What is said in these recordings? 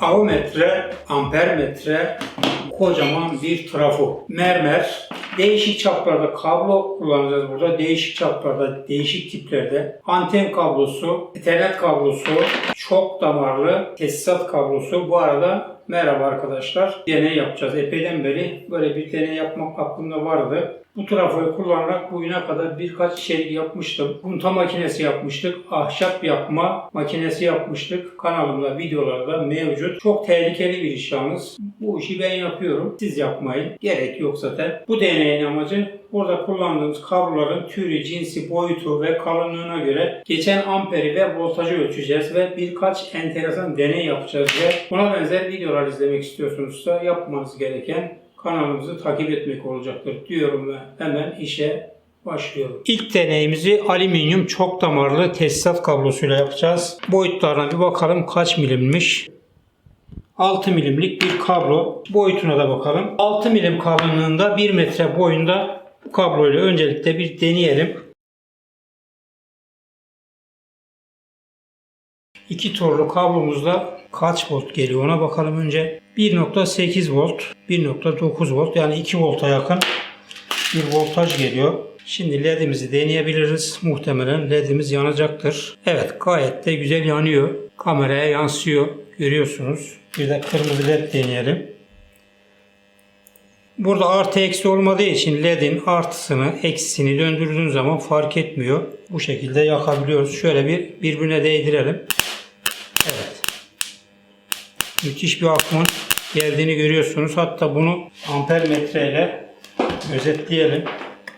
Avometre, ampermetre, kocaman bir trafo. Mermer, değişik çaplarda kablo kullanacağız burada. Değişik çaplarda, değişik tiplerde. Anten kablosu, ethernet kablosu, çok damarlı tesisat kablosu. Bu arada merhaba arkadaşlar. Deney yapacağız. Epeyden beri böyle bir deney yapmak aklımda vardı. Bu trafoyu kullanarak bugüne kadar birkaç şey yapmıştım. Punta makinesi yapmıştık. Ahşap yapma makinesi yapmıştık. Kanalımda videolarda mevcut. Çok tehlikeli bir iş yalnız. Bu işi ben yapıyorum. Siz yapmayın. Gerek yok zaten. Bu deneyin amacı burada kullandığımız kabloların türü, cinsi, boyutu ve kalınlığına göre geçen amperi ve voltajı ölçeceğiz ve birkaç enteresan deney yapacağız ve buna benzer videolar izlemek istiyorsunuzsa yapmanız gereken kanalımızı takip etmek olacaktır diyorum ve hemen işe başlıyorum. İlk deneyimizi alüminyum çok damarlı tesisat kablosuyla yapacağız. Boyutlarına bir bakalım kaç milimmiş. 6 milimlik bir kablo. Boyutuna da bakalım. 6 milim kalınlığında 1 metre boyunda bu kabloyla öncelikle bir deneyelim. İki torlu kablomuzda kaç volt geliyor ona bakalım önce. 1.8 volt, 1.9 volt yani 2 volta yakın bir voltaj geliyor. Şimdi ledimizi deneyebiliriz. Muhtemelen ledimiz yanacaktır. Evet gayet de güzel yanıyor. Kameraya yansıyor. Görüyorsunuz. Bir de kırmızı led deneyelim. Burada artı eksi olmadığı için ledin artısını eksisini döndürdüğün zaman fark etmiyor. Bu şekilde yakabiliyoruz. Şöyle bir birbirine değdirelim. Müthiş bir akımın geldiğini görüyorsunuz. Hatta bunu amper metreyle özetleyelim.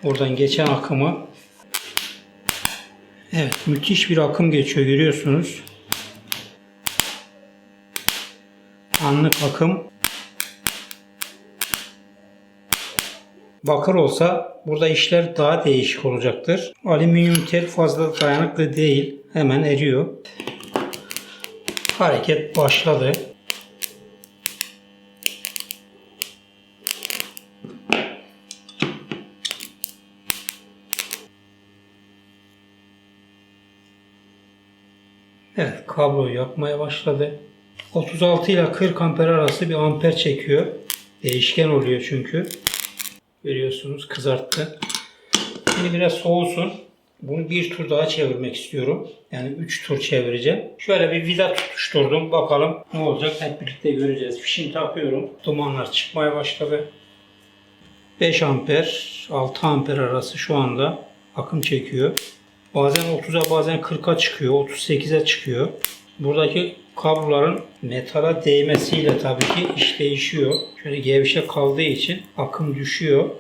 Buradan geçen akımı. Evet müthiş bir akım geçiyor görüyorsunuz. Anlık akım. Bakır olsa burada işler daha değişik olacaktır. Alüminyum tel fazla dayanıklı değil. Hemen eriyor. Hareket başladı. Evet kabloyu yakmaya başladı. 36 ile 40 amper arası bir amper çekiyor. Değişken oluyor çünkü. Görüyorsunuz kızarttı. Şimdi biraz soğusun. Bunu bir tur daha çevirmek istiyorum. Yani 3 tur çevireceğim. Şöyle bir vida tutuşturdum. Bakalım ne olacak hep birlikte göreceğiz. Fişini takıyorum. Dumanlar çıkmaya başladı. 5 amper, 6 amper arası şu anda akım çekiyor. Bazen 30'a bazen 40'a çıkıyor. 38'e çıkıyor. Buradaki kabloların metala değmesiyle tabii ki iş değişiyor. Şöyle gevşek kaldığı için akım düşüyor.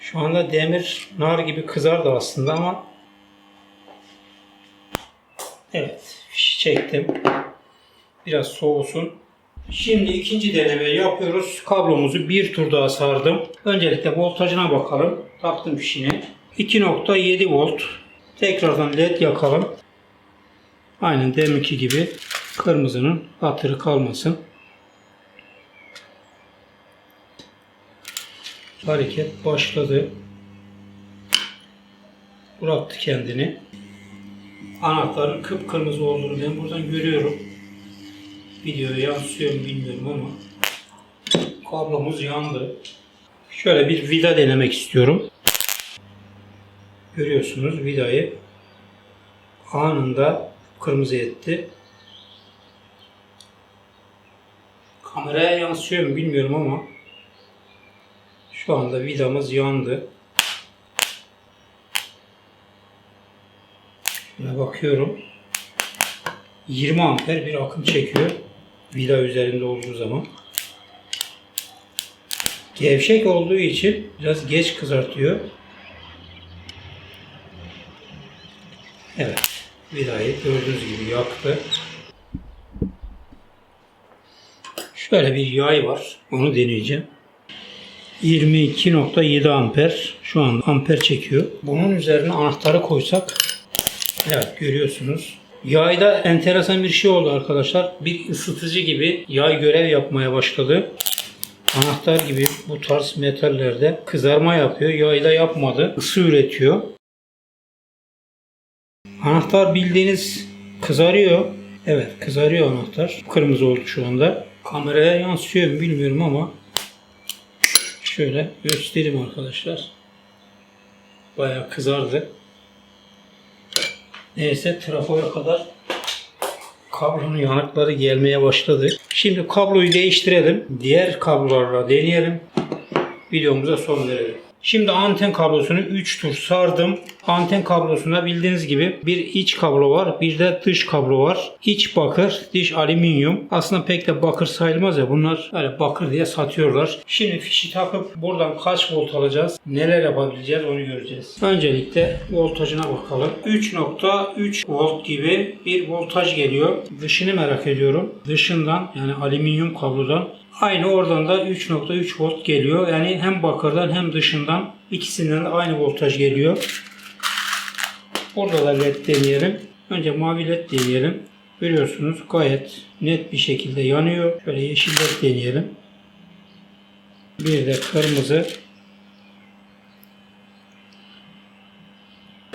Şu anda demir nar gibi kızardı aslında ama evet fişi çektim. Biraz soğusun. Şimdi ikinci denemeyi yapıyoruz. Kablomuzu bir tur daha sardım. Öncelikle voltajına bakalım. Taktım fişini. 2.7 volt. Tekrardan led yakalım. Aynen deminki gibi kırmızının hatırı kalmasın. Hareket başladı. Bıraktı kendini. Anahtarın kıpkırmızı olduğunu ben buradan görüyorum. Videoya yansıyor mu bilmiyorum ama kablomuz yandı. Şöyle bir vida denemek istiyorum. Görüyorsunuz vidayı anında kırmızı etti. Kameraya yansıyor mu bilmiyorum ama şu anda vidamız yandı. Şuna bakıyorum. 20 amper bir akım çekiyor. Vida üzerinde olduğu zaman. Gevşek olduğu için biraz geç kızartıyor. Evet. Vidayı gördüğünüz gibi yaktı. Şöyle bir yay var. Onu deneyeceğim. 22.7 amper. Şu an amper çekiyor. Bunun üzerine anahtarı koysak Evet görüyorsunuz. Yayda enteresan bir şey oldu arkadaşlar. Bir ısıtıcı gibi yay görev yapmaya başladı. Anahtar gibi bu tarz metallerde kızarma yapıyor. Yayda yapmadı. Isı üretiyor. Anahtar bildiğiniz kızarıyor. Evet kızarıyor anahtar. Kırmızı oldu şu anda. Kameraya yansıyor mu bilmiyorum ama şöyle göstereyim arkadaşlar. Bayağı kızardı. Neyse trafoya kadar kablonun yanıkları gelmeye başladı. Şimdi kabloyu değiştirelim. Diğer kablolarla deneyelim. Videomuza son verelim. Şimdi anten kablosunu 3 tur sardım. Anten kablosunda bildiğiniz gibi bir iç kablo var, bir de dış kablo var. İç bakır, dış alüminyum. Aslında pek de bakır sayılmaz ya. Bunlar öyle bakır diye satıyorlar. Şimdi fişi takıp buradan kaç volt alacağız, neler yapabileceğiz onu göreceğiz. Öncelikle voltajına bakalım. 3.3 volt gibi bir voltaj geliyor. Dışını merak ediyorum. Dışından yani alüminyum kablodan Aynı oradan da 3.3 volt geliyor. Yani hem bakırdan hem dışından ikisinden de aynı voltaj geliyor. Burada da led deneyelim. Önce mavi led deneyelim. Görüyorsunuz gayet net bir şekilde yanıyor. Şöyle yeşil led deneyelim. Bir de kırmızı.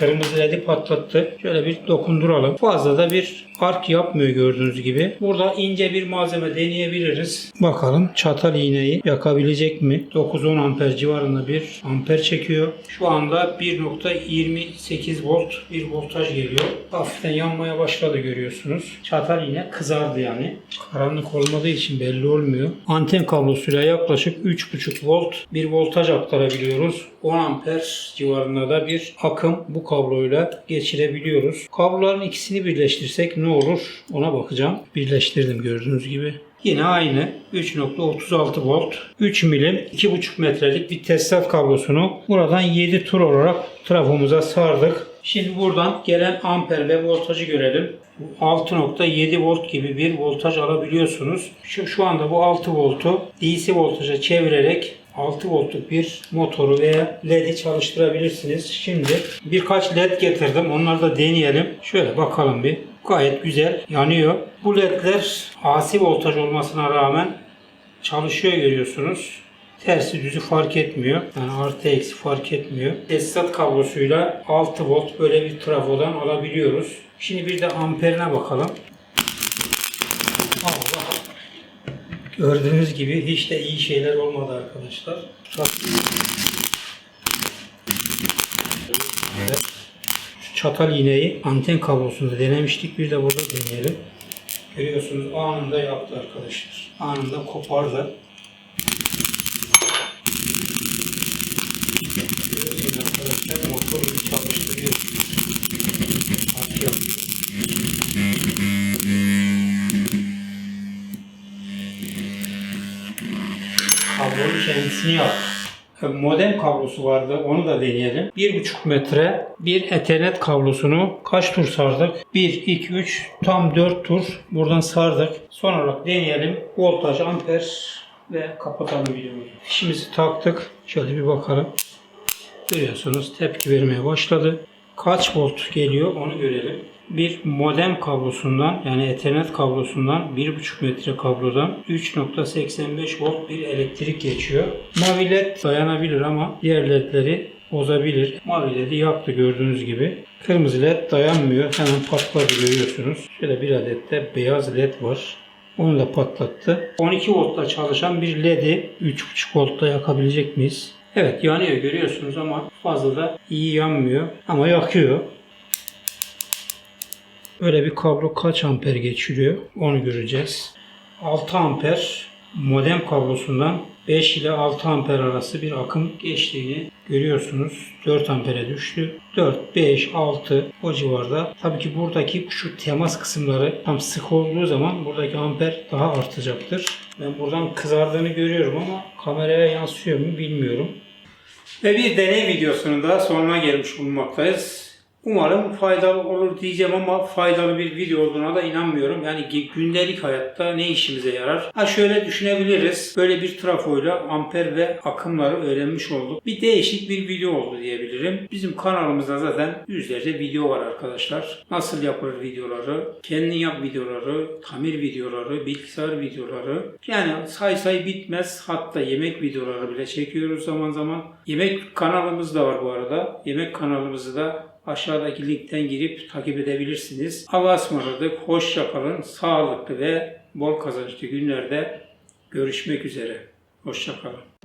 Kırmızı ledi patlattı. Şöyle bir dokunduralım. Fazla da bir ark yapmıyor gördüğünüz gibi. Burada ince bir malzeme deneyebiliriz. Bakalım çatal iğneyi yakabilecek mi? 9-10 amper civarında bir amper çekiyor. Şu anda 1.28 volt bir voltaj geliyor. Hafiften yanmaya başladı görüyorsunuz. Çatal iğne kızardı yani. Karanlık olmadığı için belli olmuyor. Anten kablosuyla yaklaşık 3.5 volt bir voltaj aktarabiliyoruz. 10 amper civarında da bir akım bu kabloyla geçirebiliyoruz. Kabloların ikisini birleştirsek ne olur ona bakacağım. Birleştirdim gördüğünüz gibi. Yine aynı 3.36 volt 3 milim 2.5 metrelik bir tesisat kablosunu buradan 7 tur olarak trafomuza sardık. Şimdi buradan gelen amper ve voltajı görelim. 6.7 volt gibi bir voltaj alabiliyorsunuz. Şu, şu anda bu 6 voltu DC voltaja çevirerek 6 voltluk bir motoru veya LED'i çalıştırabilirsiniz. Şimdi birkaç LED getirdim. Onları da deneyelim. Şöyle bakalım bir. Gayet güzel yanıyor. Bu LED'ler AC voltaj olmasına rağmen çalışıyor görüyorsunuz. Tersi düzü fark etmiyor. Yani artı eksi fark etmiyor. Tesisat kablosuyla 6 volt böyle bir trafodan alabiliyoruz. Şimdi bir de amperine bakalım. Gördüğünüz gibi hiç de iyi şeyler olmadı arkadaşlar. Evet. Şu çatal iğneyi anten kablosunda denemiştik. Bir de burada deneyelim. Görüyorsunuz anında yaptı arkadaşlar. Anında kopardı. Kendisini yap. Modem kablosu vardı. Onu da deneyelim. 1,5 metre bir ethernet kablosunu kaç tur sardık? 1, 2, 3 tam 4 tur buradan sardık. Son olarak deneyelim. Voltaj, amper ve kapatalım videomuzu. Fişimizi taktık. Şöyle bir bakalım. Görüyorsunuz tepki vermeye başladı. Kaç volt geliyor onu görelim bir modem kablosundan yani ethernet kablosundan 1.5 metre kablodan 3.85 volt bir elektrik geçiyor. Mavi led dayanabilir ama diğer ledleri bozabilir. Mavi ledi yaktı gördüğünüz gibi. Kırmızı led dayanmıyor. Hemen patladı görüyorsunuz. Şöyle bir adet de beyaz led var. Onu da patlattı. 12 voltta çalışan bir ledi 3.5 voltta yakabilecek miyiz? Evet yanıyor görüyorsunuz ama fazla da iyi yanmıyor ama yakıyor. Öyle bir kablo kaç amper geçiriyor onu göreceğiz. 6 amper modem kablosundan 5 ile 6 amper arası bir akım geçtiğini görüyorsunuz. 4 ampere düştü. 4, 5, 6 o civarda. Tabii ki buradaki şu temas kısımları tam sık olduğu zaman buradaki amper daha artacaktır. Ben buradan kızardığını görüyorum ama kameraya yansıyor mu bilmiyorum. Ve bir deney videosunun da sonuna gelmiş bulunmaktayız. Umarım faydalı olur diyeceğim ama faydalı bir video olduğuna da inanmıyorum. Yani gündelik hayatta ne işimize yarar? Ha şöyle düşünebiliriz. Böyle bir trafoyla amper ve akımları öğrenmiş olduk. Bir değişik bir video oldu diyebilirim. Bizim kanalımızda zaten yüzlerce video var arkadaşlar. Nasıl yapılır videoları, kendin yap videoları, tamir videoları, bilgisayar videoları. Yani say say bitmez. Hatta yemek videoları bile çekiyoruz zaman zaman. Yemek kanalımız da var bu arada. Yemek kanalımızı da aşağıdaki linkten girip takip edebilirsiniz. Allah'a ısmarladık. Hoşça kalın. Sağlıklı ve bol kazançlı günlerde görüşmek üzere. Hoşça kalın.